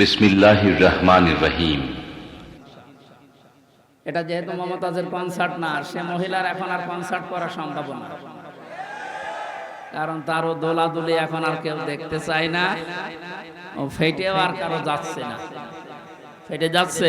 বিসমিল্লাহির রহমানির রহিম। এটা যেহেতু মমতাজের কনসার্ট না, সে মহিলার এখন আর কনসার্ট করা সম্ভব না। কারণ তারও দোলাদুলি এখন আর কেউ দেখতে চায় না। ও ফেটেও আর কারও যাচ্ছে না। ফেটে যাচ্ছে?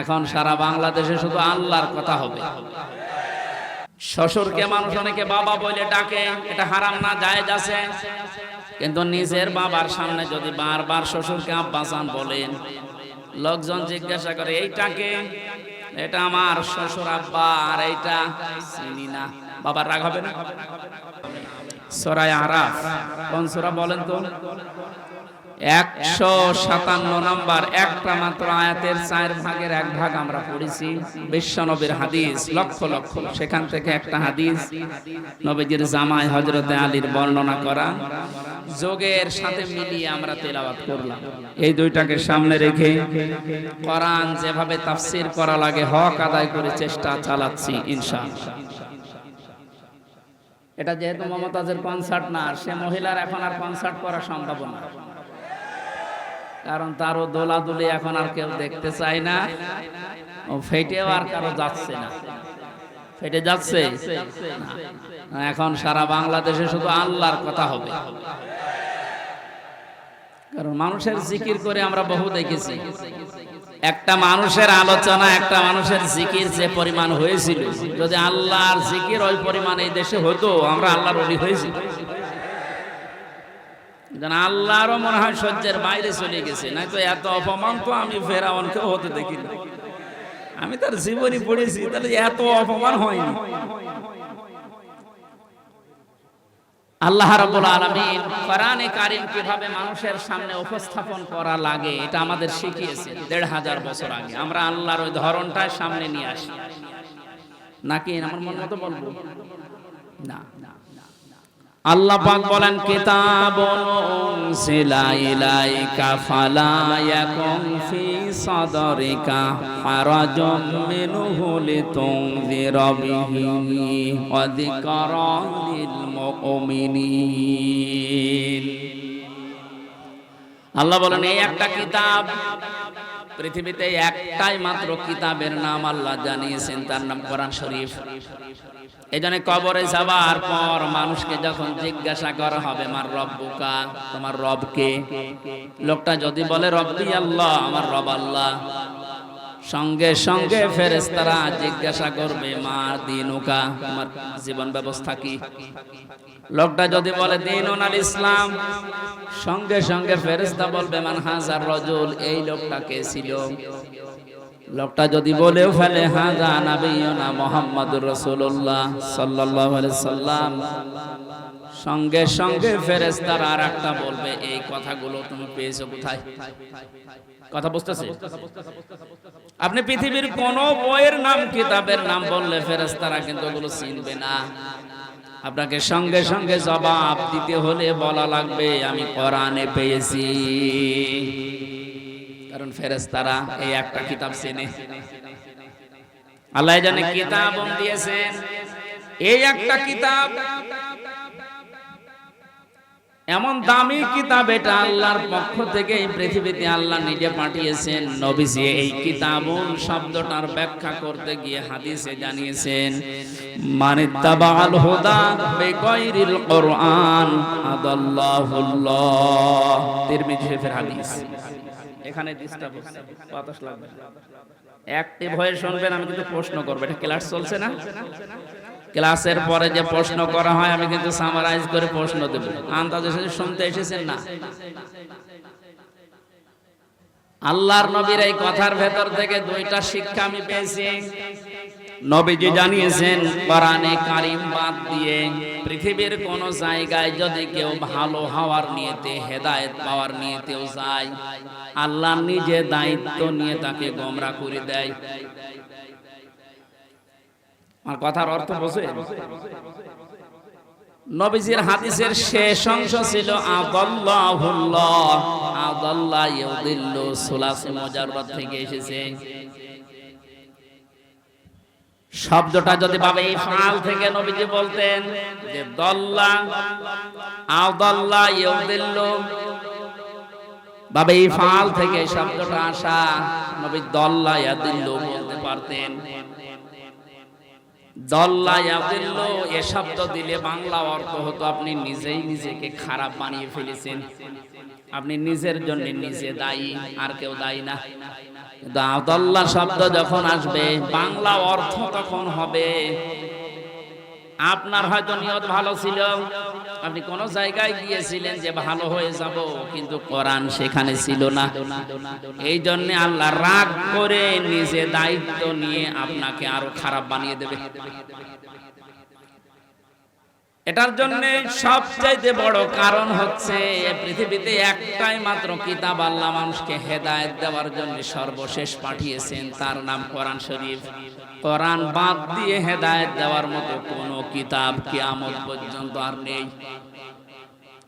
এখন সারা বাংলাদেশে শুধু আল্লাহর কথা হবে। শ্বশুরকে মানুষ অনেকে বাবা বলে ডাকে, এটা হারাম না যায় আছে। কিন্তু নিজের বাবার সামনে যদি বারবার শ্বশুরকে আব্বাসান বলেন, লোকজন জিজ্ঞাসা করে এইটাকে এটা আমার শ্বশুর আব্বা, আর এইটা চিনি না। বাবার রাগ হবে না? সরাই আরাফ, কোন বলেন তো? একশো সাতান্ন নাম্বার, একটা মাত্র আয়াতের চার ভাগের এক ভাগ আমরা পড়েছি। বিশ্বনবীর হাদিস, লক্ষ লক্ষ। সেখান থেকে একটা হাদিস নবীজির জামাই হজরতে আলীর বর্ণনা করা। যোগের সাথে মিলিয়ে আমরা তেলাওয়াত করলাম। এই দুইটাকে সামনে রেখে কোরআন যেভাবে তাফসির করা লাগে, হক আদায় করে চেষ্টা চালাচ্ছি, ইনশাআল্লাহ। এটা যেহেতু মমতাজের কনসার্ট না সে মহিলার এখন আর কনসার্ট করা সম্ভব না। কারণ তারও দোলাদুলি এখন আর কেউ দেখতে চায় না। ও ফেটেও আর কারও যাচ্ছে না। ফেটে যাচ্ছে। এখন সারা বাংলাদেশে শুধু আল্লাহর কথা হবে। কারণ মানুষের জিকির করে আমরা বহু দেখেছি। একটা মানুষের আলোচনা, একটা মানুষের জিকির যে পরিমাণ হয়েছিল, যদি আল্লাহর জিকির ওই পরিমাণ এই দেশে হতো, আমরা আল্লাহর অলি হয়েছি। আল্লাহরও মনে হয় সহ্যের বাইরে চলে গেছে নাই তো এত অপমান তো আমি ফেরাউনকেও হতে দেখি না আমি তার জীবনী পড়েছি, তাহলে এত অপমান হয়নি। আল্লাহ রাব্বুল আলামিন কোরআনে কারীম কীভাবে মানুষের সামনে উপস্থাপন করা লাগে, এটা আমাদের শিখিয়েছে দেড় হাজার বছর আগে। আমরা আল্লাহর ওই ধরনটাই সামনে নিয়ে আসি। নাকি? আমার মন মতো বলব। না। আল্লাহ পাক বলেন কিতাব উনসিলা ইলাইকা ফালা ইয়াকুম ফি সাদরিকা হারাজুম মিনহু লিতুনযিরা বিহি ওয়া যিকরা লিল মুমিনিন। আল্লাহ বলেন এই একটা কিতাব পৃথিবীতে একটাই মাত্র কিতাবের নাম আল্লাহ জানিয়েছেন, তার নাম কোরআন শরীফ। এই জন্য কবরে যাবার পর মানুষকে যখন জিজ্ঞাসা করা হবে আমার রব বোকা, তোমার রবকে লোকটা যদি বলে, রব্বি আল্লাহ, আমার রব আল্লাহ। সঙ্গে সঙ্গে ফেরেস্তারা জিজ্ঞাসা করবে মার দিনুকা তোমার জীবন ব্যবস্থা কি? লোকটা যদি বলে দিন ওনার ইসলাম। সঙ্গে সঙ্গে ফেরেস্তা বলবে মান হাজার রজুল এই লোকটা কে ছিল? লোকটা যদি বলেও ফেলে হাজা নাবিয়না মোহাম্মদুর রাসূলুল্লাহ সাল্লাল্লাহু আলাইহি সাল্লাম। সঙ্গে সঙ্গে ফেরেশতার আর একটা বলবে এই কথাগুলো তুমি পেয়েছ কোথায়? কথা বুঝতেছে? আপনি পৃথিবীর কোন বইয়ের নাম কিতাবের নাম বললে ফেরেশতারা কিন্তু ওগুলো চিনবে না। আপনাকে সঙ্গে সঙ্গে জবাব দিতে হলে বলা লাগবে আমি কোরআনে পেয়েছি। কারণ ফেরেশতারা এই একটা কিতাব চেনে। আল্লাহ জানে কিতাব দিয়েছেন। এই একটা কিতাব এমন দামি কিতাব এটা আল্লাহর পক্ষ থেকে এই পৃথিবীতে আল্লাহ নিজে পাঠিয়েছেন। নবীজি এই কিতাবুন শব্দটার ব্যাখ্যা করতে গিয়ে হাদিসে জানিয়েছেন মানে তাবাল হুদা বিগাইরিল কোরআন আদাল্লাহুল্লাহ। তিরমিজি শরীফের হাদিস। এখানে ডিস্টার্ব হচ্ছে। বাতাস লাগবে। অ্যাক্টিভ হয়ে শুনবেন আমি কিন্তু প্রশ্ন করব। এটা ক্লাস চলছে না? ক্লাসের পরে যে প্রশ্ন করা হয়, আমি কিন্তু সামারাইজ করে প্রশ্ন দেব। আন্দাজে শুনতে এসেছেন না? আল্লাহর নবীর এই কথার ভেতর থেকে দুইটা শিক্ষা আমি পেয়েছি। নবীজি জানিয়েছেন, কোরআনে কারিম বাদ দিয়ে পৃথিবীর কোন জায়গায় যদি কেউ ভালো হওয়ার নিয়েতে, হেদায়েত পাওয়ার নিয়েতেও যায়, আল্লাহ নিজে দায়িত্ব নিয়ে তাকে গোমরা করে দেয়। আমার কথার অর্থ বোঝে? নবীজির হাদিসের শেষ অংশ ছিল আদাল্লাহুল্লাহ আদাল্লাহ ইউদিল্লু সুলাসি মুজাররাদ থেকে এসেছে। শব্দটা যদি ভাবে ফাল থেকে নবীজি বলতেন যে দল্লা আদাল্লাহ ইউদিল্লু এই ফাল থেকে শব্দটা আসা নবী দল্লা ইয়াদিল্ল বলতে পারতেন। দল্লা ইয়াদিল্ল এ শব্দ দিলে বাংলা অর্থ হতো আপনি নিজেই নিজেকে খারাপ বানিয়ে ফেলেছেন। আপনি নিজের জন্য নিজে দায়ী আর কেউ দায়ী না। কিন্তু আদল্লা শব্দ যখন আসবে বাংলা অর্থ তখন হবে। আপনার হয়তো নিয়ত ভালো ছিল আপনি কোন জায়গায় গিয়েছিলেন যে ভালো হয়ে যাব, কিন্তু কোরআন সেখানে ছিল না। এই জন্য আল্লাহ রাগ করে নিজে দায়িত্ব নিয়ে আপনাকে আরও খারাপ বানিয়ে দেবে। এটার জন্য সবচাইতে বড় কারণ হচ্ছে পৃথিবীতে একটাই মাত্র কিতাব আল্লাহ মানুষকে হেদায়েত দেওয়ার জন্য সর্বশেষ পাঠিয়েছেন, তার নাম কোরআন শরীফ। কোরআন বাদ দিয়ে হেদায়েত দেওয়ার মতো কোনো কিতাব কিয়ামত পর্যন্ত আর নেই।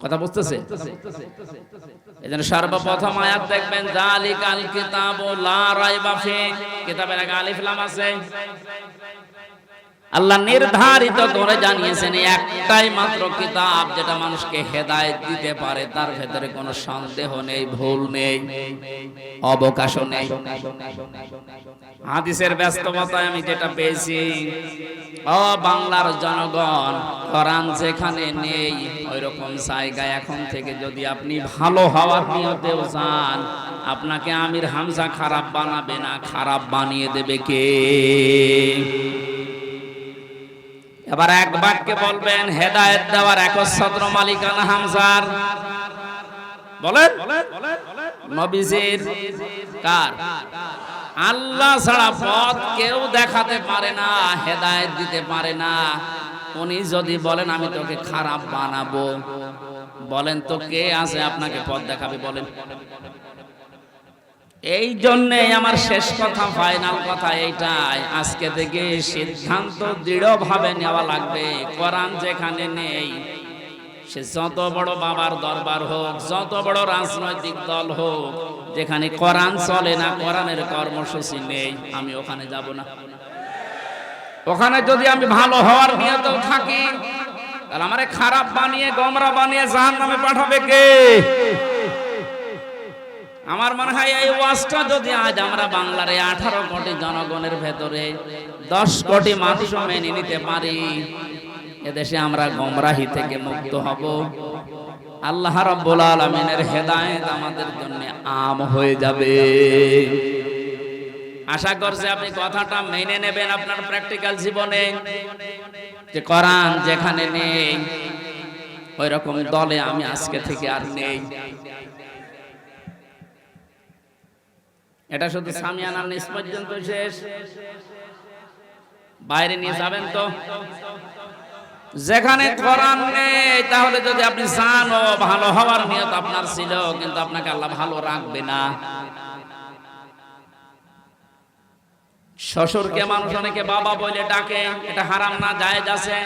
কথা বুঝতেছে? এজন্য সর্বপ্রথম আয়াত দেখবেন, জালিকাল কিতাব লা রাইবা ফি কিতাবের আগে আলিফ লাম আছে। আল্লাহ নির্ধারিত করে জানিয়েছেন একটাই মাত্র কিতাব যেটা মানুষকে হেদায়েত দিতে পারে তার ভেতরে কোনো সন্দেহ নেই ভুল নেই অবকাশও নেই। হাদিসের ব্যস্ততায় আমি যেটা পেয়েছি ও বাংলার জনগণ কোরআন যেখানে নেই ওই রকম জায়গায় এখন থেকে যদি আপনি ভালো হওয়ার নিয়তেও যান আপনাকে আমির হামজা খারাপ বানাবে না খারাপ বানিয়ে দেবে কে? এবার এক বাক্যে বলবেন, হেদায়েত দেওয়ার একচ্ছত্র মালিকানা হামজার। বলেন, নবীজির কার? আল্লাহ ছাড়া পথ কেউ দেখাতে পারে না, হেদায়েত দিতে পারে না। উনি যদি বলেন, আমি তোকে খারাপ বানাবো। বলেন তো কে আছে আপনাকে পথ দেখাবে, বলেন। এই জন্যে আমার শেষ কথা ফাইনাল কথা এইটাই। আজকে থেকে সিদ্ধান্ত দৃঢ়ভাবে নেওয়া লাগবে। কোরআন যেখানে নেই, সে যত বড় বাবার দরবার হোক, যত বড় রাজনৈতিক দল হোক, যেখানে কোরআন চলে না, কোরআনের কর্মসূচি নেই, আমি ওখানে যাব না। ওখানে যদি আমি ভালো হওয়ার নিয়তেও থাকি, তাহলে আমারে খারাপ বানিয়ে, গমরা বানিয়ে জাহান নামে পাঠাবে কে? আমার মনে হয় এই ওয়াজটা যদি আজ আমরা বাংলার আঠারো কোটি জনগণের ভেতরে দশ কোটি মানুষ মেনে নিতে পারি, এদেশে আমরা গমরাহি থেকে মুক্ত হব। আল্লাহ রাব্বুল আলামিনের হেদায়েত আমাদের জন্য আম হয়ে যাবে। আশা করছি আপনি কথাটা মেনে নেবেন আপনার প্র্যাকটিক্যাল জীবনে। যে কোরআন যেখানে নেই ওই রকম দলে আমি আজকে থেকে আর নেই। এটা শুধু সামিয়ানার নিচ পর্যন্ত শেষ। বাইরে নিয়ে যাবেন তো। যেখানে কোরআন নেই, তাহলে যদি আপনি চান ও ভালো হওয়ার নিয়ত আপনার ছিল, কিন্তু আপনাকে আল্লাহ ভালো রাখবে না। শ্বশুরকে মানুষ অনেকে বাবা বলে ডাকে, এটা হারাম না, জায়েজ আছে।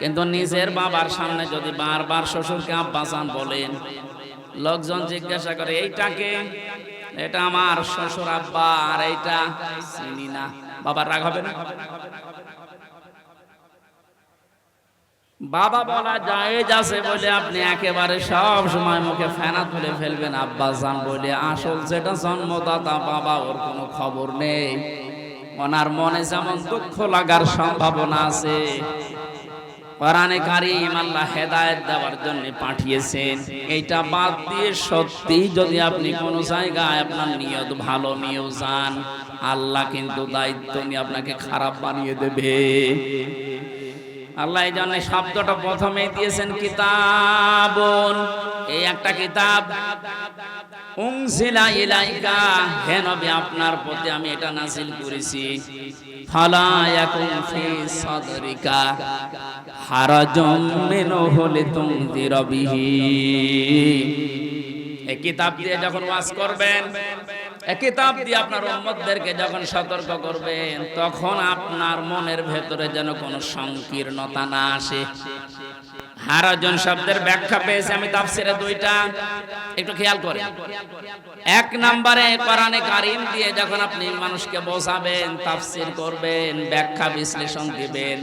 কিন্তু নিজের বাবার সামনে যদি বারবার শ্বশুরকে আব্বাসান বলেন, লোকজন জিজ্ঞাসা করে এইটাকে এটা আমার শ্বশুর আব্বা, আর এইটা চিনি না। বাবার রাগ হবে না? বাবা বলা জায়েজ আছে বলে আপনি একেবারে সব সময় মুখে ফেনা তুলে ফেলবেন। আব্বা জান বলে, আসল যেটা জন্মদাতা বাবা, ওর কোনো খবর নেই। ওনার মনে যেমন দুঃখ লাগার সম্ভাবনা আছে কোরআনে কারিম আল্লাহ হেদায়েত দেওয়ার জন্য পাঠিয়েছেন। এইটা বাদ দিয়ে সত্যি যদি আপনি কোন জায়গায় আপনার নিয়ত ভালো নিয়েও যান, আল্লাহ কিন্তু দায়িত্ব নিয়ে আপনাকে খারাপ বানিয়ে দেবে। আল্লাহ এই জন্য শব্দটা প্রথমে দিয়েছেন, কিতাবন। এই একটা কিতাব ইলাইকা। হে নবী, আপনার প্রতি আমি এটা নাজিল করেছি। ফালা ইয়াকুন ফি সাদরিকা। হারাজুম এই কিতাব দিয়ে যখন ওয়াজ করবেন এই কিতাব দিয়ে আপনার উম্মতদেরকে যখন সতর্ক করবেন, তখন আপনার মনের ভেতরে যেন কোনো সংকীর্ণতা না আসে। হারাজন শব্দের ব্যাখ্যা পেয়েছে আমি তাফসিরে দুইটা। একটু খেয়াল করেন। এক নম্বরে কোরআনে কারিম দিয়ে যখন আপনি মানুষকে বোঝাবেন, তাফসির করবেন, ব্যাখ্যা বিশ্লেষণ দিবেন,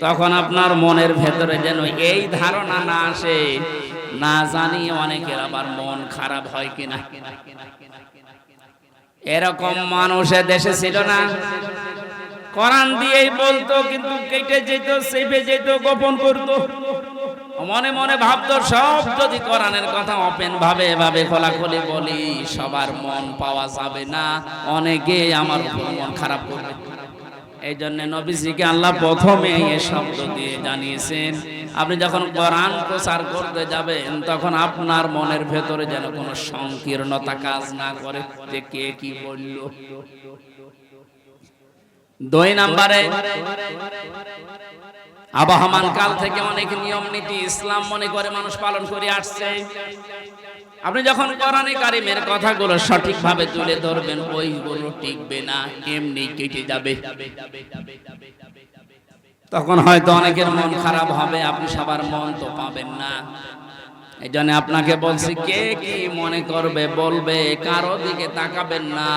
তখন আপনার মনের ভেতরে যেন এই ধারণা না আসে। না জানি অনেকের আবার মন খারাপ হয় কিনা। এরকম মানুষের দেশে ছিল না। কোরআন দিয়েই বলতো, কিন্তু কেটে যেত, সেপে যেত, গোপন করতো। মনে মনে ভাবতো, সব যদি কোরআনের কথা ওপেন ভাবে, এভাবে খোলাখুলি বলি, সবার মন পাওয়া যাবে না। অনেকে আমার মন খারাপ করবে। এই জন্য নবীজিকে আল্লাহ প্রথমে এ শব্দ দিয়ে জানিয়েছেন, আপনি যখন কোরআন প্রচার করতে যাবেন, তখন আপনার মনের ভেতরে যেন কোনো সংকীর্ণতা কাজ না করে, যে কে কি বলল। দুই নাম্বারে আবহমান কাল থেকে অনেক নিয়ম নীতি ইসলাম মনে করে মানুষ পালন করে আসছে। আপনি যখন কোরআনে কারিমের কথাগুলো সঠিকভাবে তুলে ধরবেন ওইগুলো টিকবে না এমনি কেটে যাবে। তখন হয়তো অনেকের মন খারাপ হবে আপনি সবার মন তো পাবেন না। এই জন্য আপনাকে বলছি কে কি মনে করবে বলবে কারও দিকে তাকাবেন না।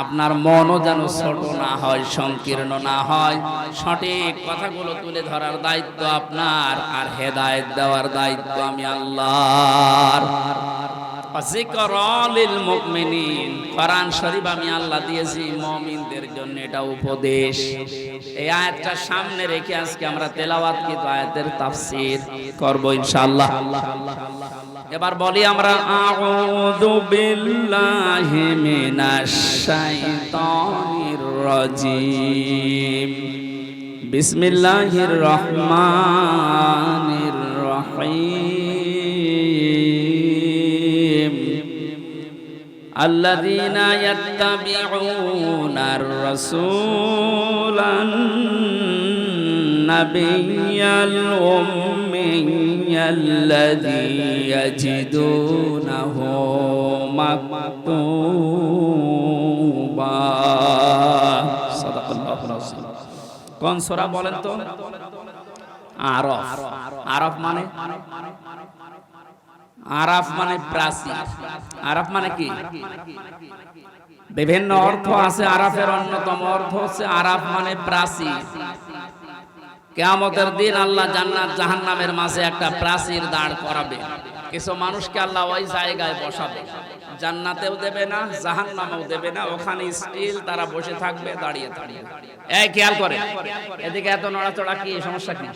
আপনার মনও যেন ছোট না হয়, সংকীর্ণ না হয়। সঠিক কথাগুলো তুলে ধরার দায়িত্ব আপনার, আর হেদায়েত দেওয়ার দায়িত্ব আমি আল্লাহর। কোরআন শরীফ আমি আল্লাহ দিয়েছি মুমিনদের জন্য, এটা উপদেশ। সামনে রেখে আজকে আমরা তেলাওয়াত করব ইনশাআল্লাহ। এবার বলি আমরা, আউযু বিল্লাহি মিনাশ শাইতানির রাজিম। বিসমিল্লাহির রহমানির রহিম। আল্লাযীনা ইয়াত্তাবিউনার রাসূলান নাবিয়াল উম্মী الذي يجدونه مكتوبا صدق الله العظيم কোন সূরা বলেন তো আরফ আরফ মানে আরাফ মানে প্রাচীর আরাফ মানে কি বিভিন্ন অর্থ আছে আরাফের অন্যতম অর্থ হচ্ছে আরাফ মানে প্রাচীর কেয়ামতের দিন আল্লাহ জান্নাত জাহান্নামের মাঝে একটা প্রাচীর দাঁড় করাবে। কিছু মানুষকে আল্লাহ ওই জায়গায় বসাবে। জান্নাতেও দেবে না জাহান্নামেও দেবে না ওখানে স্টিল তারা বসে থাকবে দাঁড়িয়ে দাঁড়িয়ে এই খেয়াল করে। এদিকে এত নড়াচড়া কি সমস্যা কি?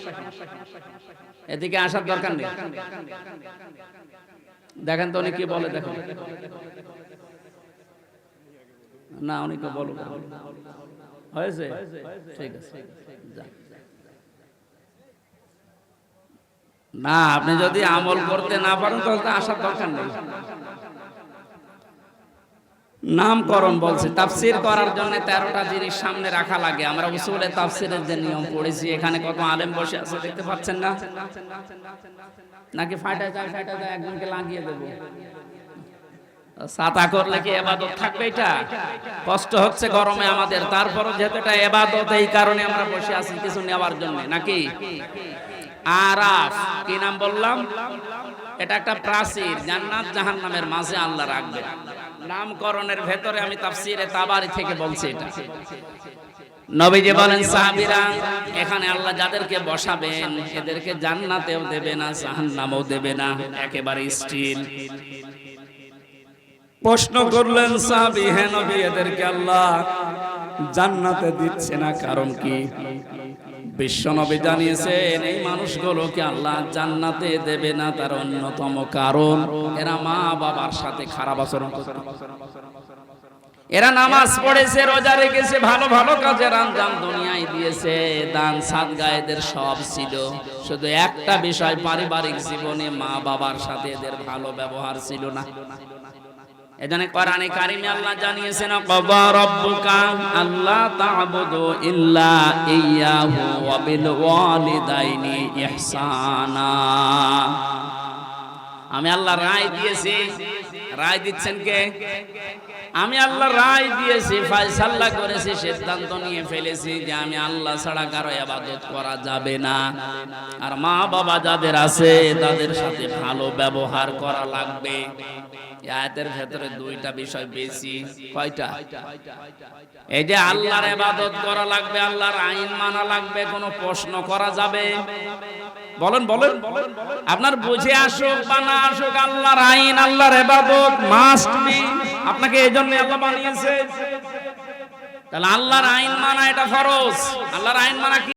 এদিকে আসার দরকার নেই। দেখেন তো উনি কি বলে দেখেন না উনি তো বলো হয়েছে? ঠিক আছে যা। না, আপনি যদি আমল করতে না পারেন, তাহলে আসার দরকার নেই। নামকরণ বলছে, তাফসির করার জন্য তেরোটা জিনিস সামনে রাখা লাগে। আমরা উসুলে তাফসিরের যে নিয়ম পড়েছি, এখানে কত আলেম বসে আছে দেখতে পাচ্ছেন না? নাকি ফাটা যায় ফাটা যায়, একজনকে লাগিয়ে দেব। সাতা করলে কি এবাদত থাকবে এটা? কষ্ট হচ্ছে গরমে আমাদের, তারপরও যেহেতু এটা এবাদত, এই কারণে আমরা বসে আছি কিছু নেওয়ার জন্য, নাকি? আরাফ, কি নাম বললাম? এটা একটা প্রাচীর, জান্নাত জাহান্নামের মাঝে আল্লাহ রাখবে। নামকরণের ভেতরে আমি তাফসিরে তাবারি থেকে বলছি এটা। নবীজি বলেন, সাহাবীরা, এখানে আল্লাহ যাদেরকে বসাবেন, এদেরকে জান্নাতেও দেবে না, জাহান্নামেও দেবে না, একেবারে স্টিল। প্রশ্ন করলেন, সাহাবী হ্যাঁ নবী, এদেরকে আল্লাহ জান্নাতে দিচ্ছে না, কারণ কি? বিশ্বনবী জানিয়েছেন, এই মানুষগুলোকে আল্লাহ জান্নাতে দেবে না, তার অন্যতম কারণ, এরা মা বাবার সাথে খারাপ আচরণ এরা নামাজ পড়েছে, রোজা রেখেছে, ভালো ভালো কাজের আঞ্জাম দুনিয়ায় দিয়েছে, দান সাদগা এদের সব ছিল। শুধু একটা বিষয়, পারিবারিক জীবনে মা বাবার সাথে এদের ভালো ব্যবহার ছিল না। এজন্য কোরআনে কারিমে আল্লাহ জানিয়েছেন কবা রব্বুকা আল্লাহ তা'বুদু ইল্লা ইয়াহু ওয়া বিল ওয়ালিদাইনি ইহসানা। আমি আল্লাহ রায় দিয়েছি। রায় দিচ্ছেন কে? আমি আল্লাহ রায় দিয়েছি, ফায়সাল্লা করেছি, সিদ্ধান্ত নিয়ে ফেলেছি যে আমি আল্লাহ ছাড়া কারও ইবাদত করা যাবে না। আর মা বাবা যাদের আছে, তাদের সাথে ভালো ব্যবহার করা লাগবে। আয়াতের ভেতরে দুইটা বিষয় বেশি। কয়টা? এই যে আল্লাহর ইবাদত করা লাগবে, আল্লাহর আইন মানা লাগবে, কোনো প্রশ্ন করা যাবে? বলেন বলেন। আপনার বুঝে আসুক বা না আসুক, আল্লাহর আইন, আল্লাহর ইবাদত মাস্ট বি আপনাকে এই জন্য আল্লাহ বানিয়েছে। তাহলে আল্লাহর আইন মানা এটা ফরজ। আল্লাহর আইন মানা কি?